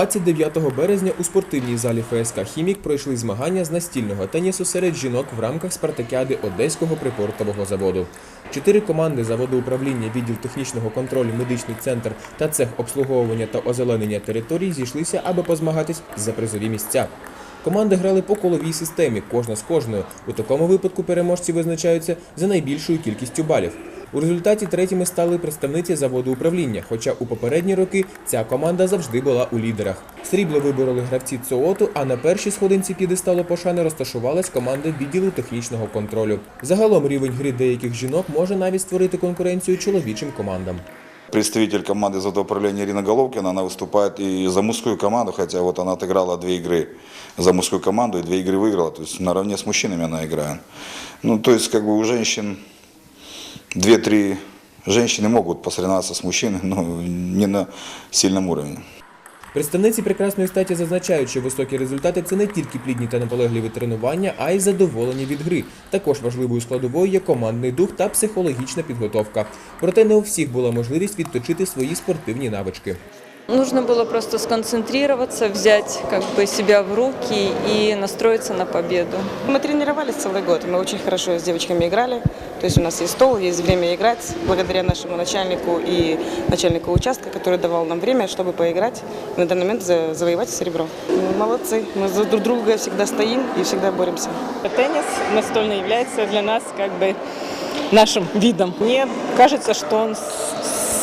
29 березня у спортивній залі ФСК Хімік пройшли змагання з настільного тенісу серед жінок в рамках спартакіади Одеського припортового заводу. Чотири команди заводу управління, відділ технічного контролю, медичний центр та цех обслуговування та озеленення територій зійшлися, аби позмагатись за призові місця. Команди грали по коловій системі, кожна з кожною. У такому випадку переможці визначаються за найбільшою кількістю балів. У результаті третіми стали представниці заводу управління, хоча у попередні роки ця команда завжди була у лідерах. Срібло вибороли гравці ЦООТу, а на першій сходинці п'єдесталу пошани розташувалась команда відділу технічного контролю. Загалом рівень гри деяких жінок може навіть створити конкуренцію чоловічим командам. Представитель команды заводоуправления Ирина Головкина, она выступает и за мужскую команду, хотя вот она отыграла две игры за мужскую команду и две игры выиграла, то есть наравне с мужчинами она играет. Ну, то есть как бы у женщин две-три женщины могут посоревноваться с мужчиной, но не на сильном уровне. Представниці прекрасної статі зазначають, що високі результати це не тільки плідні та наполегливі тренування, а й задоволення від гри. Також важливою складовою є командний дух та психологічна підготовка. Проте не у всіх була можливість відточити свої спортивні навички. Нужно было просто сконцентрироваться, взять как бы себя в руки и настроиться на победу. Мы тренировались целый год, мы очень хорошо с девочками играли. То есть у нас есть стол, есть время играть, благодаря нашему начальнику и начальнику участка, который давал нам время, чтобы поиграть и на данный момент за- завоевать серебро. Мы молодцы, мы за друг друга всегда стоим и всегда боремся. Теннис настольный является для нас как бы нашим видом. Мне кажется, что он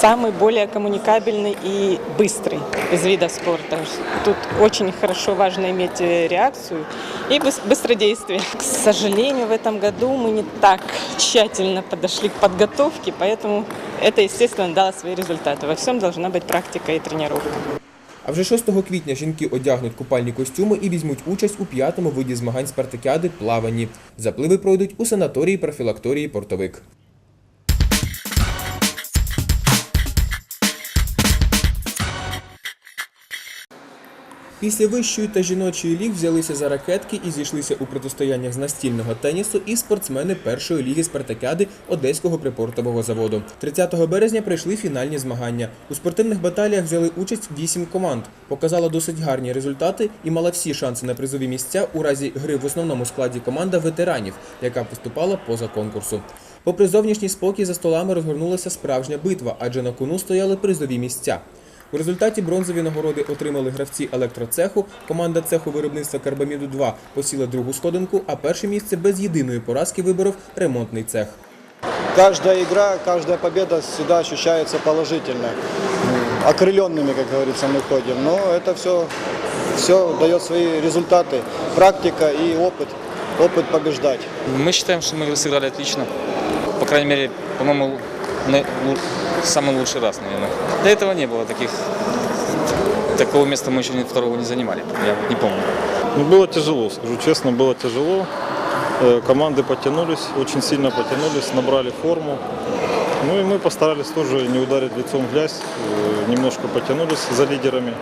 самый более коммуникабельный и быстрый из видов спорта. Тут очень хорошо важно иметь э, реакцию и быс- быстродействие. К сожалению, в этом году мы не так тщательно подошли к подготовке, поэтому это, естественно, дало свои результаты. Во всем должна быть практика и тренировка. А вже 6 квітня жінки одягнуть купальні костюми і візьмуть участь у п'ятому виді змагань спартакіади плаванні. Запливи пройдуть у санаторії профілакторії Портовик. Після вищої та жіночої ліг взялися за ракетки і зійшлися у протистояннях з настільного тенісу і спортсмени першої ліги спартакіади Одеського припортового заводу. 30 березня прийшли фінальні змагання. У спортивних баталіях взяли участь вісім команд. Показала досить гарні результати і мала всі шанси на призові місця у разі гри в основному складі команда ветеранів, яка поступала поза конкурсу. Попри зовнішній спокій за столами розгорнулася справжня битва, адже на кону стояли призові місця. У результаті бронзові нагороди отримали гравці електроцеху. Команда цеху виробництва Карбаміду 2 посіла другу сходинку, а перше місце без єдиної поразки виборов ремонтний цех. Каждая игра, каждая победа всегда ощущается положительно. Окрыленными, как говорится, мы ходим. Но это все, все дает свои результаты. Практика и опыт. Опыт побеждать. Мы считаем, что мы сыграли отлично. По крайней мере, по-моему, на- лу- самый лучший раз, наверное. До этого не было таких... Такого места мы еще ни- второго не занимали. Я не помню. Ну, было тяжело, скажу честно, было тяжело. Э, Команды потянулись, очень сильно потянулись, набрали форму. Ну и мы постарались тоже не ударить лицом в грязь, э, немножко потянулись за лидерами.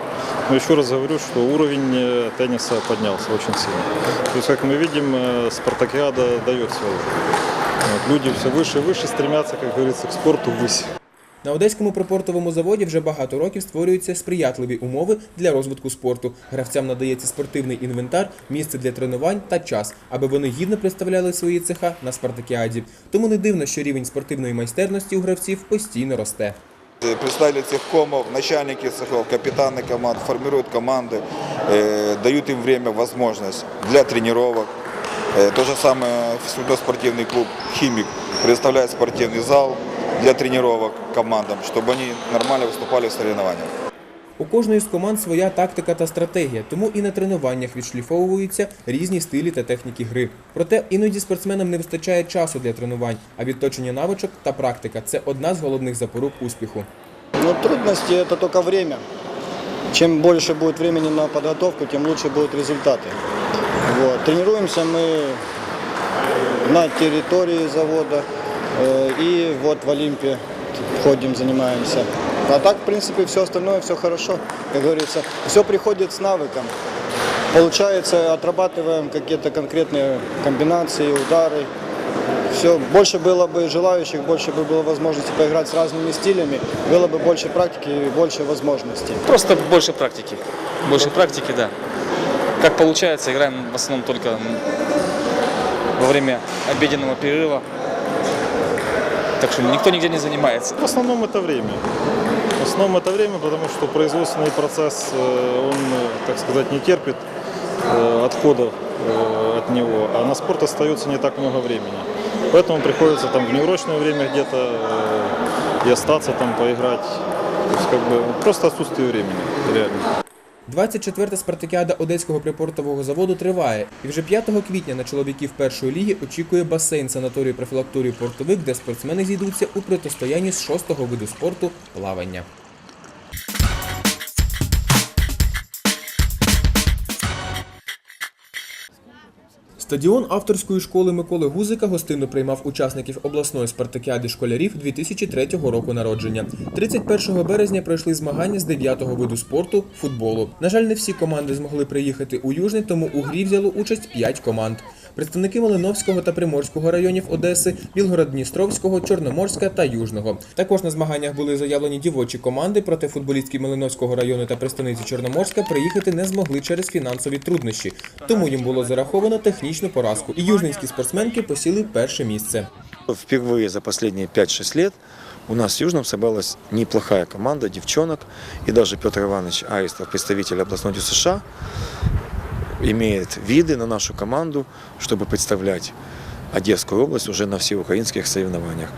Но еще раз говорю, что уровень э, тенниса поднялся очень сильно. То есть, как мы видим, спартакиада дает свое. Люди все выше и выше стремятся, как говорится, к спорту ввысь. На одеському припортовому заводі вже багато років створюються сприятливі умови для розвитку спорту. Гравцям надається спортивний інвентар, місце для тренувань та час, аби вони гідно представляли свої цеха на спартакіаді. Тому не дивно, що рівень спортивної майстерності у гравців постійно росте. Э, Представители цехкомов, начальники цехов, капитаны команд формируют команды, э, дают им время, возможность для тренировок. Э, То же самое физкультурно-спортивный клуб «Химик» предоставляет спортивный зал для тренировок командам, чтобы они нормально выступали в соревнованиях. У кожної з команд своя тактика та стратегія, тому і на тренуваннях відшліфовуються різні стилі та техніки гри. Проте іноді спортсменам не вистачає часу для тренувань, а відточення навичок та практика це одна з головних запорук успіху. Но трудности это только время. Чем больше будет времени на подготовку, тем лучше будут результаты. Вот. Тренируемся мы на территории завода э, И вот в Олимпе ходим, занимаемся. А так, в принципе, все остальное, все хорошо. Как говорится, все приходит с навыком. Получается, отрабатываем какие-то конкретные комбинации, удары. все, больше было бы желающих, больше бы было возможности поиграть с разными стилями, было бы больше практики и больше возможностей. Просто больше практики. Больше практики, да. Как получается, играем в основном только во время обеденного перерыва. Так что никто нигде не занимается. В основном это время. В основном это время, потому что производственный процесс, э, он, э, так сказать, не терпит э, отходов э, от него, а на спорт остается не так много времени. Поэтому приходится там в неурочное время где-то э, и остаться там поиграть. То есть как бы просто отсутствие времени, реально. 24-та спартакіада Одеського припортового заводу триває, і вже 5 квітня на чоловіків першої ліги очікує басейн санаторію профілакторію Портовик, де спортсмени зійдуться у протистоянні з шостого виду спорту плавання. Стадіон авторської школи Миколи Гузика гостинно приймав учасників обласної спартакіади школярів 2003 року народження. 31 березня пройшли змагання з 9-го виду спорту футболу. На жаль, не всі команди змогли приїхати у Южний, тому у грі взяло участь 5 команд. Представники Малиновського та Приморського районів Одеси, Білгород-Дністровського, Чорноморська та Южного. Також на змаганнях були заявлені дівочі команди, проте футболістки Малиновського району та представниці Чорноморська приїхати не змогли через фінансові труднощі. Тому їм було зараховано технічну поразку. І южненські спортсменки посіли перше місце. Впервые за последние 5-6 лет у нас в Южном собралась неплохая команда девчонок. И даже Петр Иванович Аистов, представитель областной ДЮСШ, имеет виды на нашу команду, чтобы представлять Одесскую область уже на всеукраинских соревнованиях.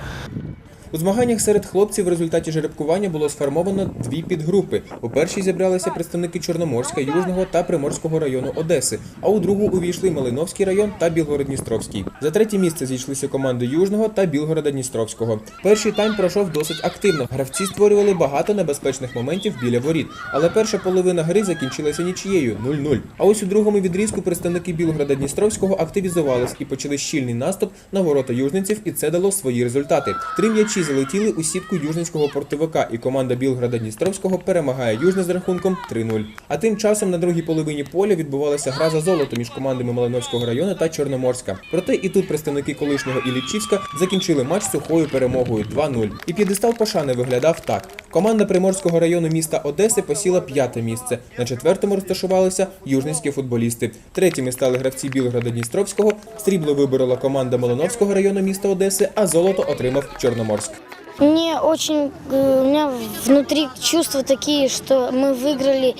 У змаганнях серед хлопців в результаті жеребкування було сформовано дві підгрупи. У першій зібралися представники Чорноморська, Южного та Приморського району Одеси, а у другу увійшли Малиновський район та Білгород-Дністровський. За третє місце зійшлися команди Южного та Білгорода-Дністровського. Перший тайм пройшов досить активно. Гравці створювали багато небезпечних моментів біля воріт, але перша половина гри закінчилася нічією 0-0. А ось у другому відрізку представники Білгорода-Дністровського активізувались і почали щільний наступ на ворота южниців, і це дало свої результати. Три м'ячі залетіли у сітку южницького портовика, і команда Білграда Дністровського перемагає Южне з рахунком 3-0. А тим часом на другій половині поля відбувалася гра за золото між командами Малиновського району та Чорноморська. Проте і тут представники колишнього Іллічівська закінчили матч сухою перемогою 2-0. І п'єдестал пошани виглядав так: команда Приморського району міста Одеси посіла п'яте місце. На четвертому розташувалися южницькі футболісти. Третіми стали гравці Білграда Дністровського. Срібло виборола команда Малиновського району міста Одеси, а золото отримав Чорноморськ. Мне очень, э, у меня внутри чувства такие, что мы выиграли,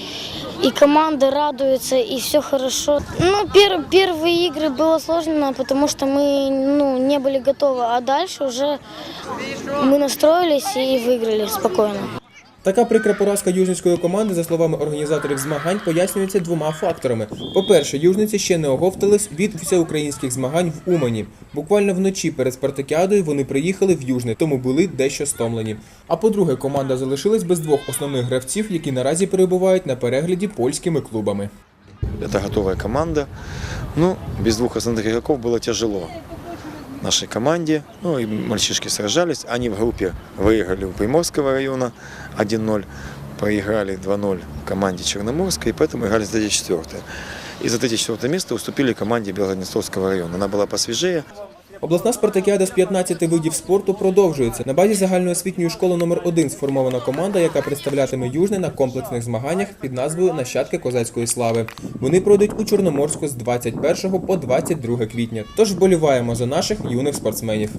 и команда радуется, и все хорошо. Ну, пер- первые игры было сложно, потому что мы ну, не были готовы, а дальше уже мы настроились и выиграли спокойно. Така прикра поразка южницької команди, за словами організаторів змагань, пояснюється двома факторами. По-перше, южниці ще не оговтались від всеукраїнських змагань в Умані. Буквально вночі перед спартакіадою вони приїхали в Южне, тому були дещо стомлені. А по-друге, команда залишилась без двох основних гравців, які наразі перебувають на перегляді польськими клубами. Это готовая команда. Ну, без двух основных игроков было тяжело нашей команде. Ну и мальчишки сражались. Они в группе выиграли у Приморского района 1-0, проиграли 2-0 команде Черноморской, и поэтому играли за третье четвертое. И за третье четвертое место уступили команде Белгороднестровского района. Она была посвежее. Обласна спартакіада з 15 видів спорту продовжується. На базі загальноосвітньої школи номер 1 сформована команда, яка представлятиме Южне на комплексних змаганнях під назвою Нащадки козацької слави. Вони пройдуть у Чорноморську з 21 по 22 квітня. Тож вболіваємо за наших юних спортсменів.